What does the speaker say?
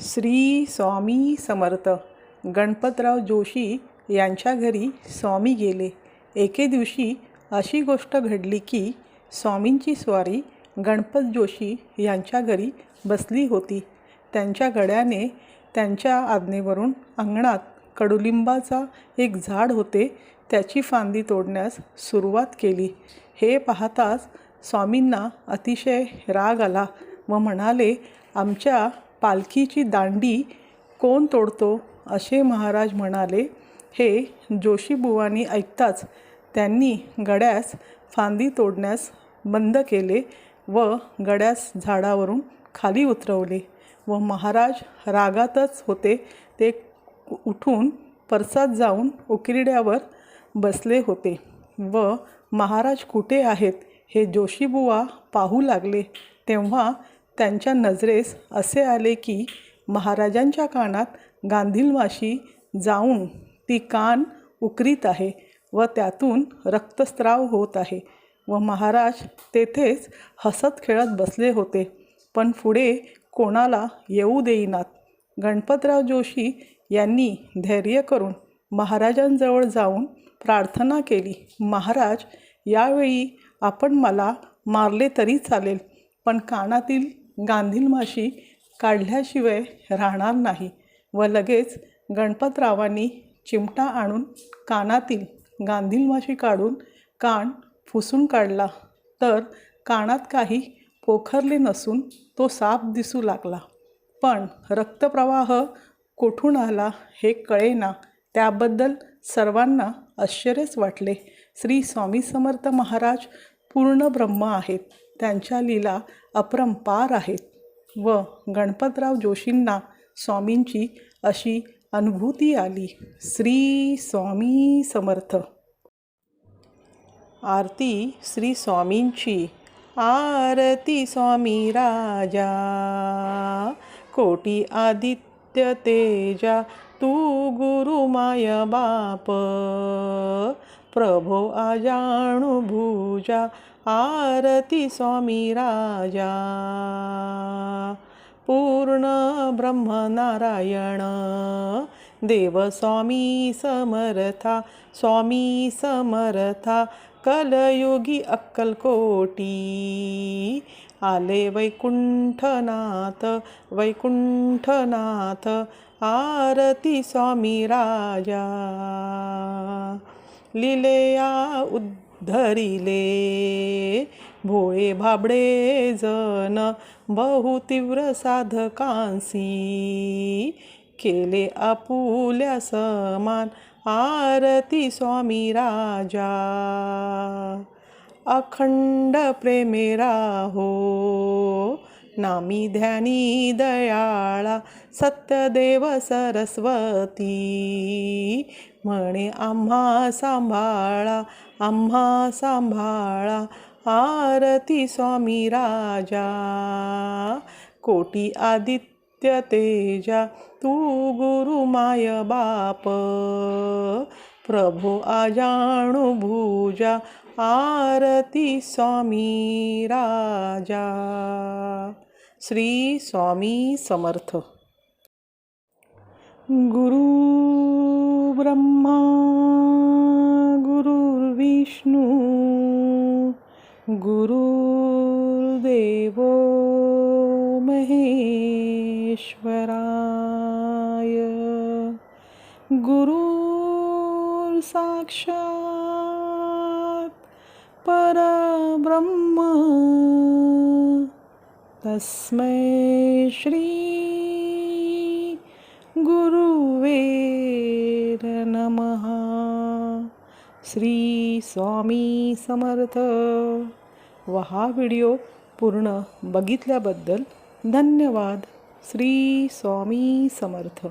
श्री स्वामी समर्थ. गणपतराव जोशी यांच्या घरी स्वामी गेले. एके दिवशी अशी गोष्ट घडली की स्वामींची स्वारी गणपत जोशी यांच्या घरी बसली होती. त्यांच्या गड्याने त्यांच्या आज्ञेवरून अंगणात कडुलिंबाचा एक झाड होते त्याची फांदी तोडण्यास सुरुवात केली. हे पाहताच स्वामींना अतिशय राग आला व म्हणाले आमच्या पालखीची दांडी कोण तोडतो असे महाराज म्हणाले. हे जोशीबुवांनी ऐकताच त्यांनी गड्यास फांदी तोडण्यास बंद केले व गड्यास झाडावरून खाली उतरवले व महाराज रागातच होते. ते उठून परसात जाऊन उकिरड्यावर बसले होते व महाराज कुठे आहेत? हे जोशीबुवा पाहू लागले. तेव्हा त्यांच्या नजरेस असे आले की महाराजांच्या कानात गांधीलमाशी जाऊन ती कान उकरीत आहे व त्यातून रक्तस्राव होत आहे व महाराज तेथेच हसत खेळत बसले होते. पण पुढे कोणाला येऊ देईनात. गणपतराव जोशी यांनी धैर्य करून महाराजांजवळ जाऊन प्रार्थना केली महाराज यावेळी आपण मला मारले तरी चालेल पण कानातील गांधील माशी काढल्याशिवाय राहणार नाही व लगेच गणपतरावांनी चिमटा आणून कानातील गांधील माशी काढून कान फुसून काढला. तर कानात काही पोखरले नसून तो साप दिसू लागला. पण रक्तप्रवाह कोठून आला हे कळेना त्याबद्दल सर्वांना आश्चर्यच वाटले. श्री स्वामी समर्थ महाराज पूर्ण ब्रह्म आहेत. त्यांच्या लीला अपरंपार आहेत व गणपतराव जोशींना स्वामींची अशी अनुभूती आली. श्री स्वामी समर्थ. आरती श्री स्वामींची. आरती स्वामी राजा. कोटी आदित्य तेजा. तू गुरु माय बाप. प्रभो आजाणु भुजा आरती स्वामी राजा। पूर्ण ब्रह्मनारायण देव स्वामी समर्था स्वामी समर्था कलयुगी अक्कलकोटी आले वैकुंठनाथ वैकुंठनाथ आरती स्वामी राजा। लिलेया उद्धरिले. भोळे भाबडे जन बहुतीव्र साधकांसी केले आपुल्या समान आरती स्वामी राजा. अखंड प्रेमे राहो नामी ध्यानी दयाळा सत्यदेव सरस्वती. म्हणे आम्हा सांभाळा आम्हा सांभाळा आरती स्वामी राजा. कोटी आदित्य तेजा तू गुरु माय बाप. प्रभो आजाणु भुजा आरती स्वामी राजा. श्री स्वामी समर्थ। गुरु ब्रह्मा गुरुर्विष्णू गुरुर्देव महेश्वराय। गुरु साक्षात् परब्रह्म तस्मै श्री गुरुवे नमः। श्री स्वामी समर्थ। व हा व्हिडिओ पूर्ण बघितल्याबद्दल धन्यवाद। श्री स्वामी समर्थ।